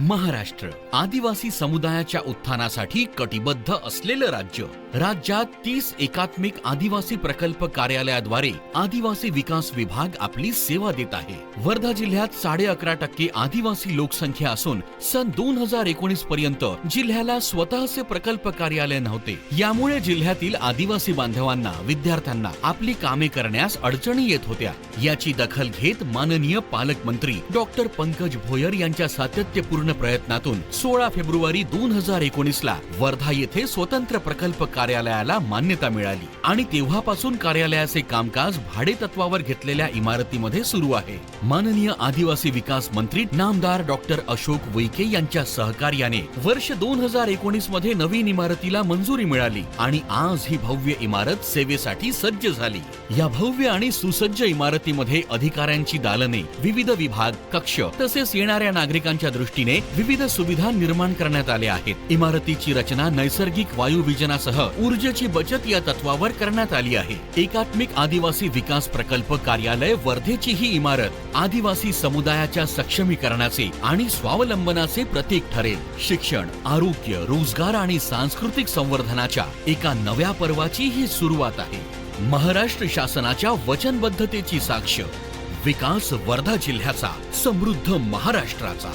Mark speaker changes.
Speaker 1: महाराष्ट्र आदिवासी समुदायाच्या उत्थानासाठी कटिबद्ध असलेलं राज्य. राज्यात तीस एकात्मिक आदिवासी प्रकल्प कार्यालयाद्वारे आदिवासी विकास विभाग आपली सेवा देत आहे. वर्धा जिल्ह्यात साडे अकरा टक्के आदिवासी लोकसंख्या असून सन दोन हजार एकोणीस पर्यंत जिल्ह्याला स्वतःचे प्रकल्प कार्यालय नव्हते. यामुळे जिल्ह्यातील आदिवासी बांधवांना विद्यार्थ्यांना आपली कामे करण्यास अडचणी येत होत्या. याची दखल घेत माननीय पालकमंत्री डॉक्टर पंकज भोयर यांच्या सातत्यपूर्ण प्रयत्नातून सोळा फेब्रुवारी दोन हजार एकोणीस ला वर्धा येथे स्वतंत्र प्रकल्प कार्यालयाला मान्यता मिळाली. आणि तेव्हापासून कार्यालयाचे कामकाज भाडेतत्वावर घेतलेल्या इमारतीमध्ये सुरू आहे. माननीय आदिवासी विकास मंत्री नामदार डॉक्टर अशोक वैके यांच्या सहकार्याने वर्ष दोन हजार एकोणीसमध्ये नवीन इमारतीला मंजुरी मिळाली आणि आज ही भव्य इमारत सेवेसाठी सज्ज झाली. या भव्य आणि सुसज्ज इमारतीमध्ये अधिकाऱ्यांची दालने विविध विभाग कक्ष तसेच येणाऱ्या नागरिकांच्या दृष्टीने विविध सुविधा निर्माण करण्यात आल्या आहेत. इमारतीची रचना नैसर्गिक वायुविजनासह ऊर्जेची बचत या तत्वावर करण्यात आली आहे. एकात्मिक आदिवासी विकास प्रकल्प कार्यालय वर्धेची ही इमारत आदिवासी समुदायाच्या सक्षमीकरणाचे आणि स्वावलंबनाचे प्रतीक ठरेल. शिक्षण आरोग्य रोजगार आणि सांस्कृतिक संवर्धनाच्या एका नव्या पर्वाची ही सुरुवात आहे. महाराष्ट्र शासनाच्या वचनबद्धतेची साक्ष विकास वर्धा जिल्ह्याचा समृद्ध महाराष्ट्राचा.